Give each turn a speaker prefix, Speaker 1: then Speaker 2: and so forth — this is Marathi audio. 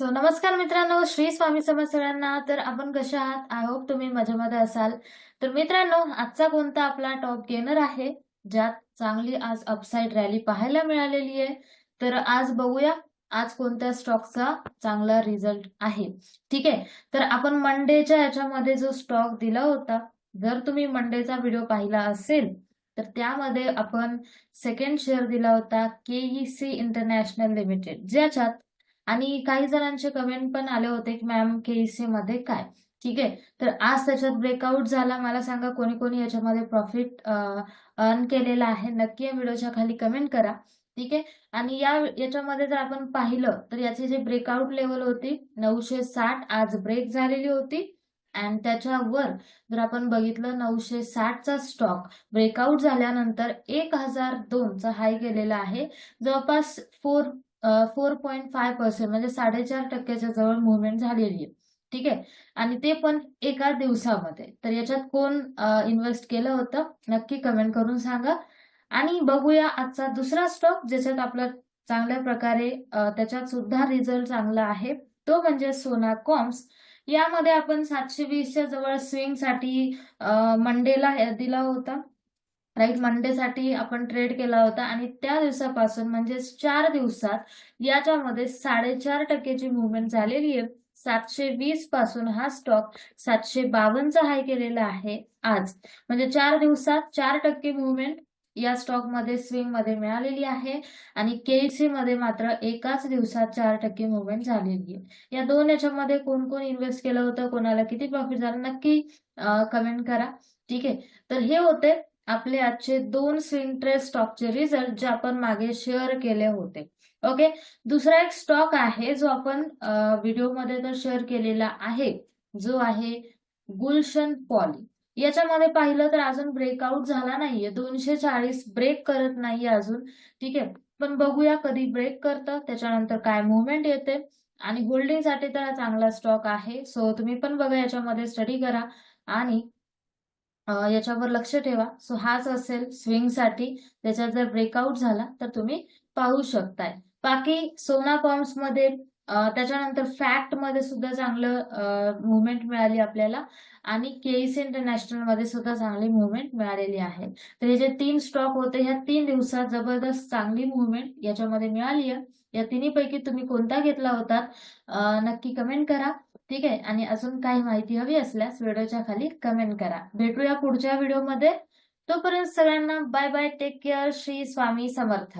Speaker 1: सो नमस्कार मित्रांनो श्री स्वामी समर्थ सगळ्यांना. तर आपण कशा आहात? आय होप तुम्ही मजेमध्ये असाल. तर मित्रांनो आजचा कोणता आपला टॉप गेनर आहे ज्यात चांगली आज अपसाईड रॅली पाहायला मिळालेली आहे? तर आज बघूया आज कोणत्या स्टॉकचा चांगला रिझल्ट आहे. ठीक आहे? तर आपण मंडेच्या याच्यामध्ये जो स्टॉक दिला होता जर तुम्ही मंडेचा व्हिडिओ पाहिला असेल तर त्यामध्ये आपण सेकंड शेअर दिला होता केईसी इंटरनॅशनल लिमिटेड ज्याच्यात आणि काही जणांचे कमेंट पण आले होते की मॅम केईसी मध्ये काय? ठीक आहे. तर आज त्याच्यात ब्रेकआउट झाला. मला सांगा कोणी कोणी याच्यामध्ये प्रॉफिट अर्न केलेला आहे. नक्की या व्हिडिओच्या खाली कमेंट करा. ठीक आहे? आणि या याच्यामध्ये जर आपण पाहिलं तर याची जे ब्रेकआउट लेवल होती नऊशे साठ आज ब्रेक झालेली होती. अँड त्याच्यावर जर आपण बघितलं नऊशे साठचा स्टॉक ब्रेकआउट झाल्यानंतर एक हजार दोनचा हाय गेलेला आहे. जवळपास four four point five percent म्हणजे साडेचार टक्क्याच्या जवळ मुवमेंट झालेली आहे. ठीक आहे? आणि ते पण एका दिवसामध्ये. तर याच्यात कोण इन्व्हेस्ट केलं होतं? नक्की कमेंट करून सांगा. आणि बघूया आजचा दुसरा स्टॉक ज्याच्यात आपला चांगल्या प्रकारे त्याच्यात सुद्धा रिझल्ट चांगला आहे. तो म्हणजे सोना कॉम्स यामध्ये आपण सातशे वीसच्या जवळ स्विंगसाठी मंडेला दिला होता. राईट मंडेसाठी आपण ट्रेड केला होता आणि त्या दिवसापासून म्हणजे चार दिवसात याच्यामध्ये साडेचार टक्क्याची मुवमेंट झालेली आहे. सातशे वीसपासून हा स्टॉक सातशे बावन्नचा हाय केलेला आहे आज. म्हणजे चार दिवसात चार टक्के मुवमेंट या स्टॉकमध्ये स्विंगमध्ये मिळालेली आहे. आणि केसी मध्ये मात्र एकाच दिवसात चार टक्के मुवमेंट झालेली आहे. या दोन याच्यामध्ये कोण कोण इन्व्हेस्ट केलं होतं कोणाला किती प्रॉफिट झालं नक्की कमेंट करा. ठीक आहे? तर हे होते आपले आजचे दोन स्विंग ट्रेड स्टॉकचे रिझल्ट जे आपण मागे शेअर केले होते. ओके दुसरा एक स्टॉक आहे जो आपण व्हिडिओमध्ये तर शेअर केलेला आहे. जो आहे गुलशन पॉली. याच्यामध्ये पाहिलं तर अजून ब्रेकआउट झाला नाहीये. दोनशे चाळीस ब्रेक करत नाहीये अजून. ठीक आहे? पण बघूया कधी ब्रेक करतं. त्याच्यानंतर काय मुवमेंट येते. आणि होल्डिंगसाठी तर हा चांगला स्टॉक आहे. सो तुम्ही पण बघा याच्यामध्ये स्टडी करा. आणि याच्यावर लक्ष ठेवा. सो हाच असेल स्विंगसाठी त्याच्यात जर ब्रेकआउट झाला तर तुम्ही पाहू शकताय. बाकी सोना कॉम्समध्ये त्याच्यानंतर फॅक्टमध्ये सुद्धा चांगलं मुवमेंट मिळाली आपल्याला. आणि केईस इंटरनॅशनलमध्ये सुद्धा चांगली मुवमेंट मिळालेली आहे. तर हे जे तीन स्टॉक होते ह्या तीन दिवसात जबरदस्त चांगली मुवमेंट याच्यामध्ये मिळाली आहे या तिन्हीपैकी तुम्ही कोणता घेतला होता नक्की कमेंट करा. ठीक आहे? आणि अजून काही माहिती हवी असल्यास व्हिडिओच्या खाली कमेंट करा. भेटूया पुढच्या व्हिडिओमध्ये. तोपर्यंत सगळ्यांना bye bye take care Shri Swami Samarth